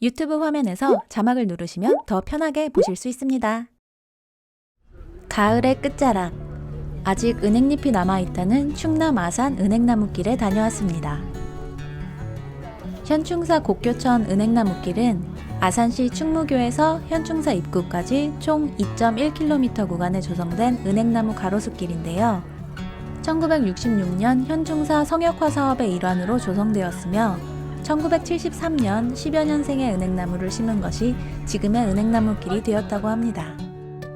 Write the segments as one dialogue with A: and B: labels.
A: 유튜브 화면에서 자막을 누르시면 더 편하게 보실 수 있습니다. 가을의 끝자락. 아직 은행잎이 남아있다는 충남 아산 은행나무길에 다녀왔습니다. 현충사 곡교천 은행나무길은 아산시 충무교에서 현충사 입구까지 총 2.1km 구간에 조성된 은행나무 가로수길인데요. 1966년 현충사 성역화 사업의 일환으로 조성되었으며 1973년 10여 년생의 은행나무를 심은 것이 지금의 은행나무길이 되었다고 합니다.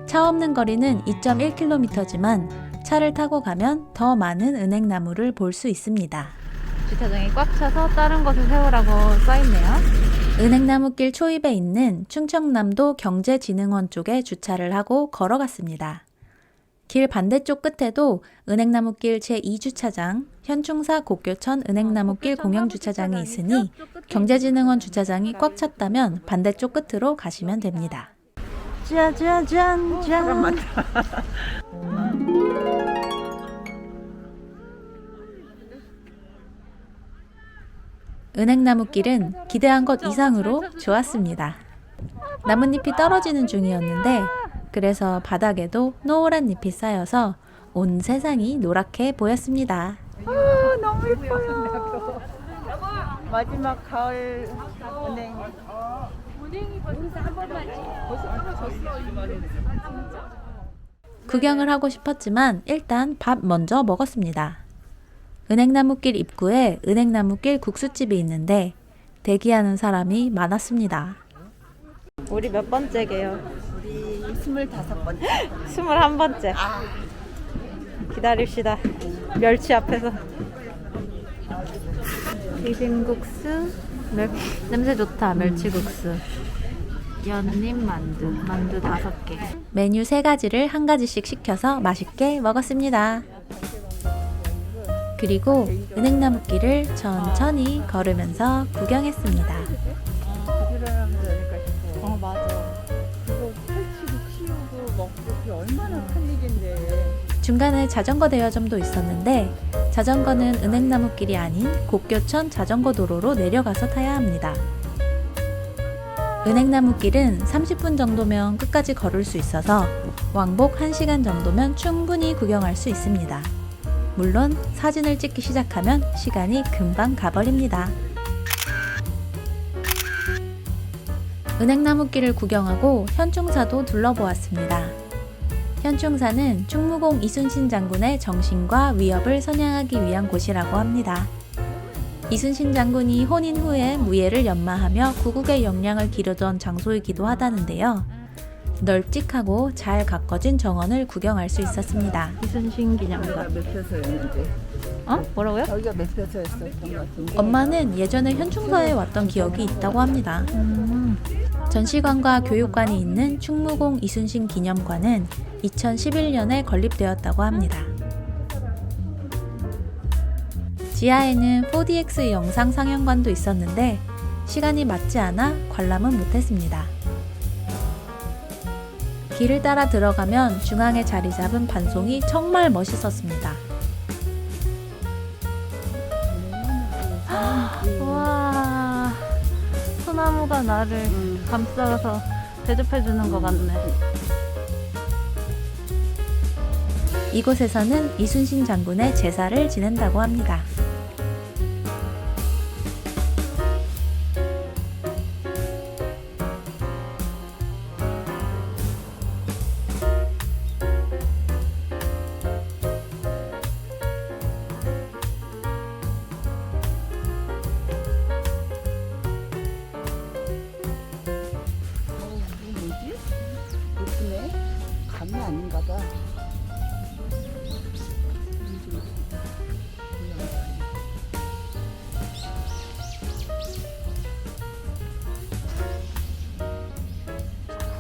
A: 차 없는 거리는 2.1km지만 차를 타고 가면 더 많은 은행나무를 볼 수 있습니다.
B: 주차장이 꽉 차서 다른 곳에 세우라고 써있네요.
A: 은행나무길 초입에 있는 충청남도 경제진흥원 쪽에 주차를 하고 걸어갔습니다. 길 반대쪽 끝에도 은행나무길 제2주차장, 현충사 곡교천 은행나무길 공영주차장이 있으니 경제진흥원 주차장이 꽉 찼다면 반대쪽 끝으로 가시면 됩니다.
B: 짜자잔 짠.
A: 은행나무길은 기대한 것 이상으로 좋았습니다. 나뭇잎이 떨어지는 중이었는데 그래서 바닥에도 노란 잎이 쌓여서 온 세상이 노랗게 보였습니다.
B: 아, 너무 예뻐요. 마지막 가을 은행.
A: 구경을 하고 싶었지만 일단 밥 먼저 먹었습니다. 은행나무길 입구에 은행나무길 국수집이 있는데 대기하는 사람이 많았습니다.
B: 우리 몇 번째게요?
C: 우리 스물다섯 번째.
B: 스물한 번째. 기다립시다. 멸치 앞에서. 비빔국수. 멸... 냄새 좋다. 멸치국수. 연잎 만두. 만두 다섯 개.
A: 메뉴 세 가지를 한 가지씩 시켜서 맛있게 먹었습니다. 그리고 은행나무길을 천천히 걸으면서 구경했습니다. 중간에 자전거 대여점도 있었는데 자전거는 은행나무길이 아닌 곡교천 자전거 도로로 내려가서 타야 합니다. 은행나무길은 30분 정도면 끝까지 걸을 수 있어서 왕복 1시간 정도면 충분히 구경할 수 있습니다. 물론 사진을 찍기 시작하면 시간이 금방 가버립니다. 은행나무길을 구경하고 현충사도 둘러보았습니다. 현충사는 충무공 이순신 장군의 정신과 위협을 선양하기 위한 곳이라고 합니다. 이순신 장군이 혼인 후에 무예를 연마하며 구국의 역량을 기르던 장소이기도 하다는데요. 널찍하고 잘 가꿔진 정원을 구경할 수 있었습니다.
B: 이순신 기념관.
C: 몇 표소였는데.
B: 어? 뭐라고요?
C: 여기가 몇 표소였었던 것 같은데.
A: 엄마는 예전에 현충사에 왔던 기억이 있다고 합니다.
B: 음.
A: 전시관과 교육관이 있는 충무공 이순신 기념관은 2011년에 건립되었다고 합니다. 지하에는 4DX 영상 상영관도 있었는데 시간이 맞지 않아 관람은 못했습니다. 길을 따라 들어가면 중앙에 자리 잡은 반송이 정말 멋있었습니다.
B: 와 소나무가 나를
C: 음.
B: 감싸서 대접해 주는 것 같네.
A: 이곳에서는 이순신 장군의 제사를 지낸다고 합니다.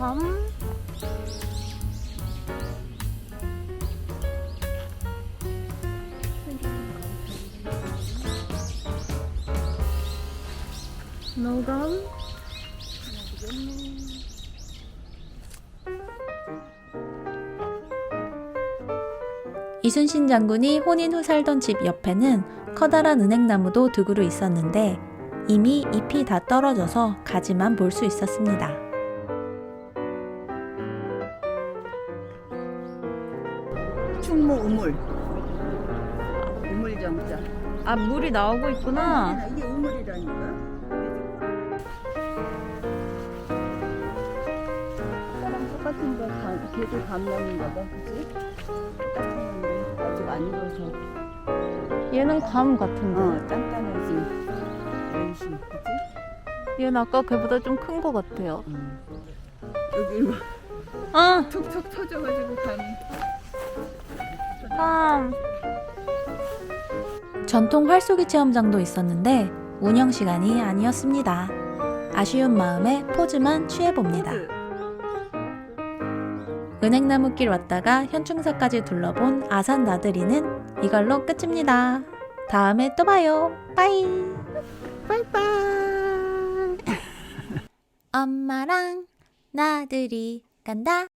B: 밤. 노감.
A: 이순신 장군이 혼인 후 살던 집 옆에는 커다란 은행나무도 두 그루 있었는데 이미 잎이 다 떨어져서 가지만 볼 수 있었습니다.
C: 충무 우물. 우물 정자.
B: 아 물이 나오고 있구나.
C: 이게 우물이라니까. 사람 똑같은 거 감, 걔도 감나무인가 봐, 그치? 똑같은 건데 아직 안 익어서.
B: 얘는 감 같은데.
C: 어, 단단하지. 연시, 그치?
B: 얘는 아까 걔보다 좀 큰 것 같아요.
C: 응. 여기 막
B: 아
C: 툭툭 터져가지고 감이.
B: 감.
A: 전통 활쏘기 체험장도 있었는데 운영 시간이 아니었습니다. 아쉬운 마음에 포즈만 취해봅니다.
C: 그,
A: 은행나무길 왔다가 현충사까지 둘러본 아산 나들이는 이걸로 끝입니다. 다음에 또 봐요. 빠이.
C: 빠이빠이.
A: 엄마랑 나들이 간다.